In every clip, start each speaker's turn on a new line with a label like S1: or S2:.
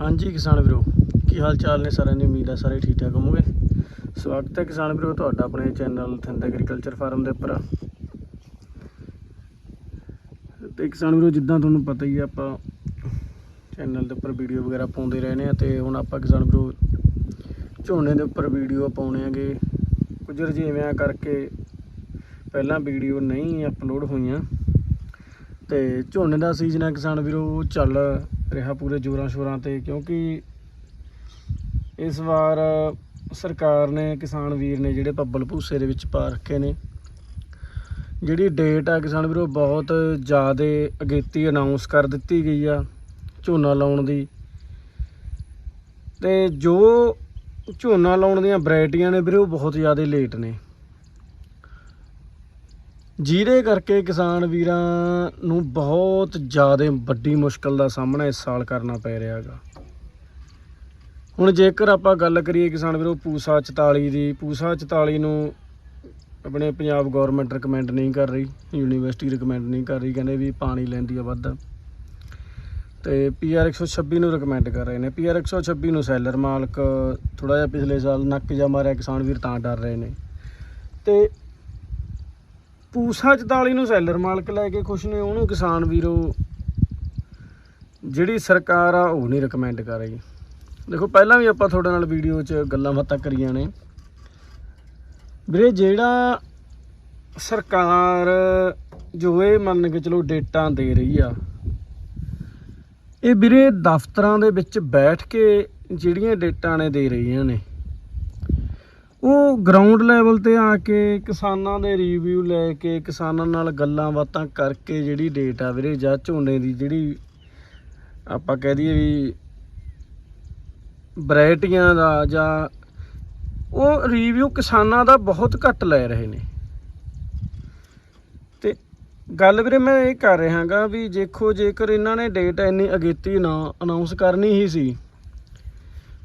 S1: ਹਾਂਜੀ ਕਿਸਾਨ ਵੀਰੋ, ਕੀ ਹਾਲ ਚਾਲ ਨੇ ਸਾਰਿਆਂ ਦੀ? ਉਮੀਦ ਹੈ ਸਾਰੇ ਠੀਕ ਠਾਕ ਹੋਵੋਗੇ। ਸਵਾਗਤ ਹੈ ਕਿਸਾਨ ਵੀਰੋ, ਤੁਹਾਡਾ ਆਪਣੇ ਚੈਨਲ ਥਿੰਦ ਐਗਰੀਕਲਚਰ ਫਾਰਮ ਦੇ ਉੱਪਰ। ਤੇ ਕਿਸਾਨ ਵੀਰੋ, ਜਿੱਦਾਂ ਤੁਹਾਨੂੰ ਪਤਾ ਹੀ ਹੈ ਆਪਾਂ ਚੈਨਲ ਦੇ ਉੱਪਰ ਵੀਡੀਓ ਵਗੈਰਾ ਪਾਉਂਦੇ ਰਹਿੰਦੇ ਆ ਤੇ ਹੁਣ ਆਪਾਂ ਕਿਸਾਨ ਵੀਰੋ, ਝੋਨੇ ਦੇ ਉੱਪਰ ਵੀਡੀਓ ਪਾਉਣੇ ਆਗੇ ਕੁਝ ਰੁਝੇਵਿਆਂ ਕਰਕੇ ਪਹਿਲਾਂ ਵੀਡੀਓ ਨਹੀਂ ਅਪਲੋਡ ਹੋਈਆਂ। ਤੇ ਝੋਨੇ ਦਾ ਸੀਜ਼ਨ ਹੈ ਕਿਸਾਨ ਵੀਰੋ ਚੱਲ ਰਿਹਾ ਪੂਰੇ ਜੋਰਾਂ ਸ਼ੋਰਾਂ ਤੇ, ਕਿਉਂਕਿ ਇਸ ਵਾਰ ਸਰਕਾਰ ਨੇ, ਕਿਸਾਨ ਵੀਰ ਨੇ ਜਿਹੜੇ ਪੱਬਲ ਭੂਸੇ ਦੇ ਵਿੱਚ ਪਾ ਰੱਖੇ ਨੇ, ਜਿਹੜੀ ਡੇਟ ਆ ਕਿਸਾਨ ਵੀਰੋ ਬਹੁਤ ਜ਼ਿਆਦਾ ਅਗੇਤੀ ਅਨਾਉਂਸ ਕਰ ਦਿੱਤੀ ਗਈ ਆ, ਝੋਨਾ ਲਾਉਣ ਦੀ। ਤੇ ਜੋ ਝੋਨਾ ਲਾਉਣ ਦੀਆਂ ਵੈਰਾਈਟੀਆਂ ਨੇ ਵੀਰੇ, ਉਹ ਬਹੁਤ ਜ਼ਿਆਦਾ ਲੇਟ ਨੇ। ਜਿਹਦੇ ਕਰਕੇ ਕਿਸਾਨ ਵੀਰਾਂ ਨੂੰ ਬਹੁਤ ਜ਼ਿਆਦਾ ਵੱਡੀ ਮੁਸ਼ਕਲ ਦਾ ਸਾਹਮਣਾ ਇਸ ਸਾਲ ਕਰਨਾ ਪੈ ਰਿਹਾ ਹੈਗਾ। ਹੁਣ ਜੇਕਰ ਆਪਾਂ ਗੱਲ ਕਰੀਏ ਕਿਸਾਨ ਵੀਰੋ ਪੂਸਾ 44 ਦੀ, ਪੂਸਾ 44 ਨੂੰ ਆਪਣੇ ਪੰਜਾਬ ਗਵਰਨਮੈਂਟ ਰეკਮੈਂਡ ਨਹੀਂ ਕਰ ਰਹੀ ਯੂਨੀਵਰਸਿਟੀ ਰეკਮੈਂਡ ਨਹੀਂ ਕਰ ਰਹੀ, ਕਹਿੰਦੇ ਵੀ ਪਾਣੀ ਲੈਂਦੀ ਆ ਵੱਧ। ਤੇ ਪੀਆਰ 126 ਨੂੰ ਰეკਮੈਂਡ ਕਰ ਰਹੇ ਨੇ। ਪੀਆਰ 126 ਨੂੰ ਸੈਲਰ ਮਾਲਕ ਥੋੜਾ ਜਿਹਾ ਪਿਛਲੇ ਸਾਲ ਨੱਕ ਜਾ ਮਾਰਿਆ ਕਿਸਾਨ ਵੀਰ ਤਾਂ ਡਰ ਰਹੇ ਨੇ। ਤੇ ਪੂਸਾ 44 ਨੂੰ ਸੈਲਰ ਮਾਲਕ ਲੈ ਕੇ ਖੁਸ਼ ਨੇ, ਉਹਨੂੰ ਕਿਸਾਨ ਵੀਰੋ, ਜਿਹੜੀ ਸਰਕਾਰ ਆ, ਉਹ ਨਹੀਂ ਰეკਮੈਂਡ ਕਰ ਰਹੀ। ਦੇਖੋ, ਪਹਿਲਾਂ ਵੀ ਆਪਾਂ ਤੁਹਾਡੇ ਨਾਲ ਵੀਡੀਓ 'ਚ ਗੱਲਾਂ ਬਾਤਾਂ ਕਰੀਆਂ ਨੇ। ਵੀਰੇ, ਜਿਹੜਾ ਸਰਕਾਰ ਜੋ ਇਹ ਮੰਨ ਕੇ ਚਲੋ ਡੇਟਾਂ ਦੇ ਰਹੀ ਆ, ਇਹ ਵੀਰੇ ਦਫ਼ਤਰਾਂ ਦੇ ਵਿੱਚ ਬੈਠ ਕੇ ਜਿਹੜੀਆਂ ਡੇਟਾਂ ਨੇ ਦੇ ਰਹੀਆਂ ਨੇ। ਉਹ ਗਰਾਊਂਡ ਲੈਵਲ ਤੇ ਆ ਕੇ ਕਿਸਾਨਾਂ ਦੇ ਰਿਵਿਊ ਲੈ ਕੇ ਕਿਸਾਨਾਂ ਨਾਲ ਗੱਲਾਂ ਬਾਤਾਂ ਕਰਕੇ ਜਿਹੜੀ ਡੇਟ ਆ ਵੀਰੇ, ਜਾਂ ਝੋਨੇ ਦੀ ਜਿਹੜੀ ਆਪਾਂ ਕਹਿ ਦਈਏ ਵੀ ਵੈਰਾਈਟੀਆਂ ਦਾ ਜਾਂ ਉਹ ਰਿਵਿਊ ਕਿਸਾਨਾਂ ਦਾ ਬਹੁਤ ਘੱਟ ਲੈ ਰਹੇ ਨੇ। ਤੇ ਗੱਲ ਵੀਰੇ ਮੈਂ ਇਹ ਕਰ ਰਿਹਾਗਾ ਵੀ ਦੇਖੋ, ਜੇਕਰ ਇਹਨਾਂ ਨੇ ਡੇਟ ਇੰਨੀ ਅਗੇਤੀ ਨਾ ਅਨਾਉਂਸ ਕਰਨੀ ਹੀ ਸੀ,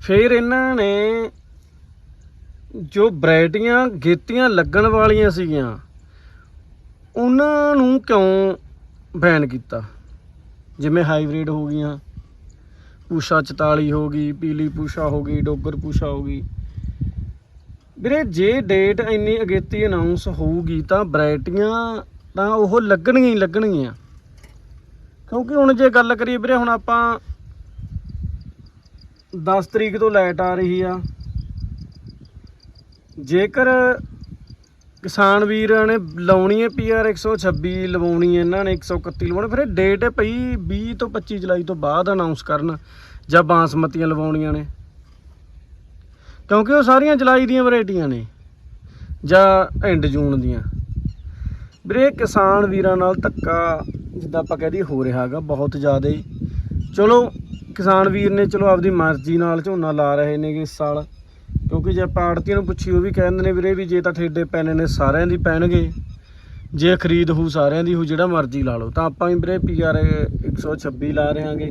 S1: ਫਿਰ ਇਹਨਾਂ ਨੇ ਜੋ ਵੈਰਾਈਟੀਆਂ ਗੇਤੀਆਂ ਲੱਗਣ ਵਾਲੀਆਂ ਸੀਗੀਆਂ, ਉਹਨਾਂ ਨੂੰ ਕਿਉਂ ਬੈਨ ਕੀਤਾ? ਜਿਵੇਂ ਹਾਈਬ੍ਰਿਡ ਹੋ ਗਈਆਂ ਪੂਸ਼ਾ 44 ਹੋ ਗਈ, ਪੀਲੀ ਪੂਸ਼ਾ ਹੋ ਗਈ, ਡੋਗਰ ਪੂਸ਼ਾ ਹੋ ਗਈ। ਵੀਰੇ, ਜੇ ਡੇਟ ਇੰਨੀ ਅਗੇਤੀ ਅਨਾਉਂਸ ਹੋਊਗੀ ਤਾਂ ਵੈਰਾਈਟੀਆਂ ਤਾਂ ਉਹ ਲੱਗਣਗੀਆਂ ਹੀ ਲੱਗਣਗੀਆਂ। ਕਿਉਂਕਿ ਹੁਣ ਜੇ ਗੱਲ ਕਰੀਏ ਵੀਰੇ, ਹੁਣ ਆਪਾਂ 10 ਤਰੀਕ ਤੋਂ ਲਾਈਟ ਆ ਰਹੀ ਆ। ਜੇਕਰ ਕਿਸਾਨ ਵੀਰਾਂ ਨੇ ਲਾਉਣੀ ਹੈ ਪੀਆਰ 126 ਲਵਾਉਣੀ ਹੈ ਇਹਨਾਂ ਨੇ 131 ਲਵਾਉਣੀ, ਫਿਰ ਇਹ ਡੇਟ ਪਈ 20 ਤੋਂ 25 ਜੁਲਾਈ ਤੋਂ ਬਾਅਦ ਅਨਾਉਂਸ ਕਰਨ ਜਾਂ ਬਾਸਮਤੀਆਂ ਲਵਾਉਣੀਆਂ ਨੇ। ਕਿਉਂਕਿ ਉਹ ਸਾਰੀਆਂ ਜੁਲਾਈ ਦੀਆਂ ਵੈਰਾਈਟੀਆਂ ਨੇ ਜਾਂ ਐਂਡ ਜੂਨ ਦੀਆਂ। ਵੀਰੇ ਕਿਸਾਨ ਵੀਰਾਂ ਨਾਲ ਧੱਕਾ ਜਿੱਦਾਂ ਆਪਾਂ ਕਹਦੇ ਹੋ ਰਿਹਾ ਹੈਗਾ ਬਹੁਤ ਜ਼ਿਆਦਾ ਚਲੋ, ਕਿਸਾਨ ਵੀਰ ਨੇ ਚਲੋ ਆਪਦੀ ਮਰਜ਼ੀ ਨਾਲ ਝੋਨਾ ਲਾ ਰਹੇ ਨੇ ਇਸ ਸਾਲ। ਕਿਉਂਕਿ ਜੇ ਆਪਾਂ ਆੜਤੀਆਂ ਨੂੰ ਪੁੱਛੀ ਉਹ ਵੀ ਕਹਿੰਦੇ ਨੇ ਵੀਰੇ ਵੀ ਜੇ ਤਾਂ ਠੇਡੇ ਪੈਣੇ ਨੇ, ਸਾਰਿਆਂ ਦੀ ਪੈਣਗੇ। ਜੇ ਖਰੀਦ ਹੋ ਸਾਰਿਆਂ ਦੀ ਹੋ ਜਿਹੜਾ ਮਰਜ਼ੀ ਲਾ ਲਓ। ਤਾਂ ਆਪਾਂ ਵੀ ਵੀਰੇ ਪੀਆਰ 126 ਲਾ ਰਹੇ ਹਾਂਗੇ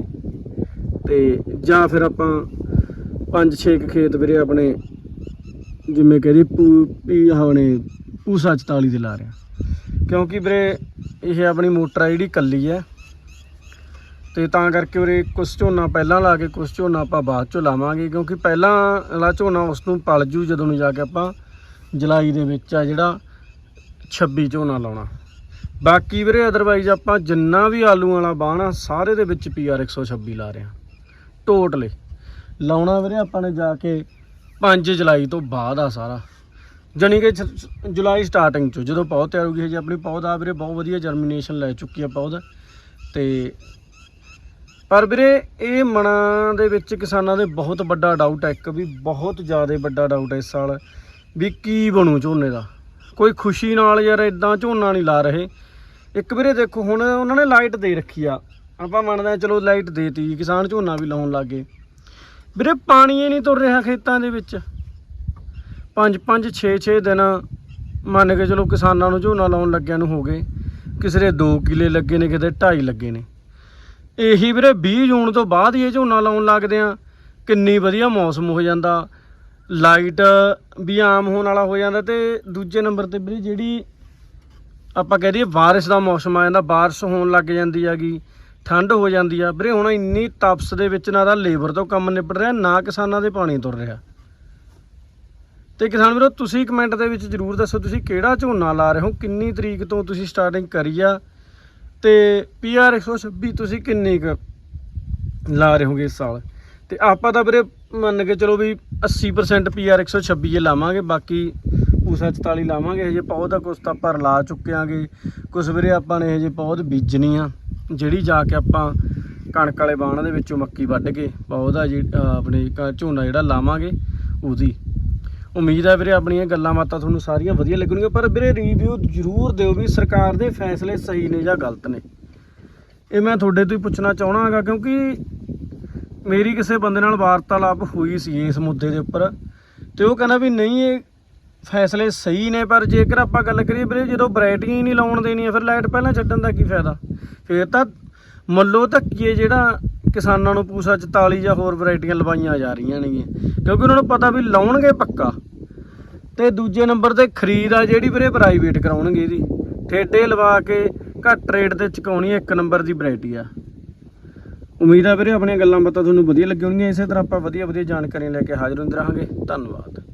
S1: ਤੇ ਜਾਂ ਫਿਰ ਆਪਾਂ ਪੰਜ ਛੇ ਕੁ ਖੇਤ ਵੀਰੇ ਆਪਣੇ, ਜਿਵੇਂ ਕਹਦੀ ਪੂ ਪੀ ਆਪਣੇ ਪੂਸਾ 44 ਦੇ ਲਾ ਰਹੇ ਹਾਂ ਕਿਉਂਕਿ ਵੀਰੇ, ਇਹ ਆਪਣੀ ਮੋਟਰ ਆ ਜਿਹੜੀ ਕੱਲੀ ਹੈ ਤੇ ਤਾਂ ਕਰਕੇ ਉਰੇ ਕੁਛ ਝੋਨਾ ਪਹਿਲਾਂ ਲਾ ਕੇ, ਕੁਛ ਝੋਨਾ ਆਪਾਂ ਬਾਅਦ ਚੋਂ ਲਾਵਾਂਗੇ, ਕਿਉਂਕਿ ਪਹਿਲਾਂ ਵਾਲਾ ਝੋਨਾ ਉਸ ਨੂੰ ਪਲ ਜੂ ਜਦੋਂ ਨੂੰ ਜਾ ਕੇ ਆਪਾਂ ਜੁਲਾਈ ਦੇ ਵਿੱਚ ਆ ਜਿਹੜਾ 26 ਝੋਨਾ ਲਾਉਣਾ। ਬਾਕੀ ਵੀਰੇ ਅਦਰਵਾਈਜ਼ ਆਪਾਂ ਜਿੰਨਾ ਵੀ ਆਲੂ ਵਾਲਾ ਬਾਣਾ ਸਾਰੇ ਦੇ ਵਿੱਚ ਪੀਆਰ 126 ਲਾ ਰਹੇ ਹਾਂ। ਟੋਟਲੇ ਲਾਉਣਾ ਵੀਰੇ ਆਪਾਂ ਨੇ ਜਾ ਕੇ 5 ਜੁਲਾਈ ਤੋਂ ਬਾਅਦ ਆ ਸਾਰਾ। ਜਾਣੀ ਕਿ ਛ- ਜੁਲਾਈ ਸਟਾਰਟਿੰਗ ਚ ਜਦੋਂ ਪੌਦ ਤਿਆਰ ਹੋ ਗਈ ਹੈ ਜੀ ਆਪਣੀ ਪੌਦ ਆ ਵੀਰੇ, ਬਹੁਤ ਵਧੀਆ ਜਰਮੀਨੇਸ਼ਨ ਲੈ ਚੁੱਕੀ ਆ ਪੌਦ ਤੇ ਪਰ ਵੀਰੇ, ਇਹ ਮਨਾਂ ਦੇ ਵਿੱਚ ਕਿਸਾਨਾਂ ਦੇ ਬਹੁਤ ਵੱਡਾ ਡਾਊਟ ਹੈ, ਇੱਕ ਵੀ ਬਹੁਤ ਜ਼ਿਆਦਾ ਵੱਡਾ ਡਾਊਟ ਹੈ ਇਸ ਸਾਲ, ਵੀ ਕੀ ਬਣੂ ਝੋਨੇ ਦਾ। ਕੋਈ ਖੁਸ਼ੀ ਨਾਲ ਯਾਰ ਇਦਾਂ ਝੋਨਾ ਨਹੀਂ ਲਾ ਰਹੇ। ਇੱਕ ਵੀਰੇ ਦੇਖੋ, ਹੁਣ ਉਹਨਾਂ ਨੇ ਲਾਈਟ ਦੇ ਰੱਖੀ ਆ। ਆਪਾਂ ਮੰਨਦੇ ਹਾਂ, ਚਲੋ ਲਾਈਟ ਦੇਤੀ, ਕਿਸਾਨ ਝੋਨਾ ਵੀ ਲਾਉਣ ਲੱਗੇ ਵੀਰੇ, ਪਾਣੀ ਹੀ ਨਹੀਂ ਤੁਰ ਰਿਹਾ ਖੇਤਾਂ ਦੇ ਵਿੱਚ। ਪੰਜ ਪੰਜ 6 6 ਦਿਨ ਮੰਨ ਕੇ ਚਲੋ ਕਿਸਾਨਾਂ ਨੂੰ ਝੋਨਾ ਲਾਉਣ ਲੱਗਿਆਂ ਨੂੰ ਹੋ ਗਏ। ਕਿਸੇ ਦੇ 2 ਕਿੱਲੇ ਲੱਗੇ ਨੇ ਕਿਤੇ 2.5 ਲੱਗੇ ਨੇ। ਇਹੀ ਵੀਰੇ 20 ਜੂਨ ਤੋਂ ਬਾਅਦ ਹੀ ਇਹ ਝੋਨਾ ਲਾਉਣ ਲੱਗਦੇ ਆ। ਕਿੰਨੀ ਵਧੀਆ ਮੌਸਮ ਹੋ ਜਾਂਦਾ। ਲਾਈਟ ਵੀ ਆਮ ਹੋਣ ਵਾਲਾ ਹੋ ਜਾਂਦਾ ਤੇ ਦੂਜੇ ਨੰਬਰ ਤੇ ਵੀਰੇ ਜਿਹੜੀ ਆਪਾਂ ਕਹਿ ਦਈਏ ਬਾਰਿਸ਼ ਦਾ ਮੌਸਮ ਆ ਜਾਂਦਾ, ਬਾਰਿਸ਼ ਹੋਣ ਲੱਗ ਜਾਂਦੀ ਹੈਗੀ, ਠੰਡ ਹੋ ਜਾਂਦੀ ਆ। ਵੀਰੇ ਹੁਣ ਇੰਨੀ ਤਪਸ ਦੇ ਵਿੱਚ ਨਾ ਤਾਂ ਲੇਬਰ ਤੋਂ ਕੰਮ ਨਿਪਟ ਰਿਹਾ, ਨਾ ਕਿਸਾਨਾਂ ਦੇ ਪਾਣੀ ਤੁਰ ਰਿਹਾ। ਤੇ ਕਿਸਾਨ ਵੀਰੋ, ਤੁਸੀਂ ਕਮੈਂਟ ਦੇ ਵਿੱਚ ਜਰੂਰ ਦੱਸੋ ਤੁਸੀਂ ਕਿਹੜਾ ਝੋਨਾ ਲਾ ਰਹੇ ਹੋ, ਕਿੰਨੀ ਤਰੀਕ ਤੋਂ ਤੁਸੀਂ ਸਟਾਰਟਿੰਗ ਕਰੀ ਆ? ਤੇ ਪੀਆਰ 126 ਤੁਸੀਂ ਕਿੰਨੀ ਕੁ ਲਾ ਰਹੇ ਹੋਗੇ ਇਸ ਸਾਲ? ਤੇ ਆਪਾਂ ਤਾਂ ਵੀਰੇ ਮੰਨ ਕੇ ਚਲੋ ਵੀ 80% ਪੀਆਰ 126 ਹੀ ਲਾਵਾਂਗੇ, ਬਾਕੀ ਪੂਸਾ 44 ਲਾਵਾਂਗੇ। ਹਜੇ ਪੌਦ ਦਾ ਕੁਛ ਤਾਂ ਆਪਾਂ ਲਾ ਚੁੱਕਿਆਂਗੇ। ਕੁਛ ਵੀਰੇ ਆਪਾਂ ਨੇ ਹਜੇ ਪੌਦ ਬੀਜਣੀ ਆ, ਜਿਹੜੀ ਜਾ ਕੇ ਆਪਾਂ ਕਣਕ ਵਾਲੇ ਬਾਣ ਦੇ ਵਿੱਚੋਂ ਮੱਕੀ ਵੱਢ ਕੇ ਪੌਦ ਦਾ ਜੀ ਆਪਣੇ ਕ- ਝੋਨਾ ਜਿਹੜਾ ਲਾਵਾਂਗੇ, ਉਹਦੀ। ਉਮੀਦ ਹੈ ਵੀਰੇ ਆਪਣੀਆਂ ਗੱਲਾਂ ਬਾਤਾਂ ਤੁਹਾਨੂੰ ਸਾਰੀਆਂ ਵਧੀਆ ਲੱਗਣਗੀਆਂ, ਪਰ ਵੀਰੇ ਰਿਵਿਊ ਜ਼ਰੂਰ ਦਿਓ ਵੀ ਸਰਕਾਰ ਦੇ ਫੈਸਲੇ ਸਹੀ ਨੇ ਜਾਂ ਗਲਤ ਨੇ। ਇਹ ਮੈਂ ਤੁਹਾਡੇ ਤੋਂ ਹੀ ਪੁੱਛਣਾ ਚਾਹਣਾਗਾ ਕਿਉਂਕਿ ਮੇਰੀ ਕਿਸੇ ਬੰਦੇ ਨਾਲ ਵਾਰਤਾਲਾਪ ਹੋਈ ਸੀ ਇਸ ਮੁੱਦੇ ਦੇ ਉੱਪਰ ਤੇ ਉਹ ਕਹਿੰਦਾ ਵੀ ਨਹੀਂ, ਇਹ ਫੈਸਲੇ ਸਹੀ ਨੇ, ਪਰ ਜੇਕਰ ਆਪਾਂ ਗੱਲ ਕਰੀਏ ਵੀਰੇ ਜਦੋਂ ਵੈਰਾਈਟੀਆਂ ਹੀ ਨਹੀਂ ਲਾਉਣ ਦੇਣੀਆਂ, ਫਿਰ ਲਾਈਟ ਪਹਿਲਾਂ ਛੱਡਣ ਦਾ ਕੀ ਫਾਇਦਾ? ਫਿਰ ਤਾਂ ਮੱਲੋ ਧੱਕੀਏ ਜਿਹੜਾ ਕਿਸਾਨਾਂ ਨੂੰ ਪੂਸਾ 44 ਜਾਂ ਹੋਰ ਵੈਰਾਈਟੀਆਂ ਲਵਾਈਆਂ ਜਾ ਰਹੀਆਂ ਨੇਗੀਆਂ। ਕਿਉਂਕਿ ਉਹਨਾਂ ਨੂੰ ਪਤਾ ਵੀ ਲਾਉਣਗੇ ਪੱਕਾ। ਤੇ ਦੂਜੇ ਨੰਬਰ ਤੇ ਖਰੀਦ ਆ ਜਿਹੜੀ ਵੀਰੇ ਪ੍ਰਾਈਵੇਟ ਕਰਾਉਣਗੇ ਇਹਦੀ। ਠੇਡੇ ਲਵਾ ਕੇ ਘੱਟ ਰੇਟ ਤੇ ਚੁਕਾਉਣੀ ਇੱਕ ਨੰਬਰ ਦੀ ਵੈਰਾਈਟੀ ਆ। ਉਮੀਦ ਆ ਵੀਰੇ ਆਪਣੀਆਂ ਗੱਲਾਂ ਬਾਤਾਂ ਤੁਹਾਨੂੰ ਵਧੀਆ ਲੱਗਣਗੀਆਂ ਇਸੇ ਤਰ੍ਹਾਂ ਆਪਾਂ ਵਧੀਆ ਵਧੀਆ ਜਾਣਕਾਰੀਆਂ ਲੈ ਕੇ ਹਾਜ਼ਰ ਹੁੰਦੇ ਰਹਾਂਗੇ। ਧੰਨਵਾਦ।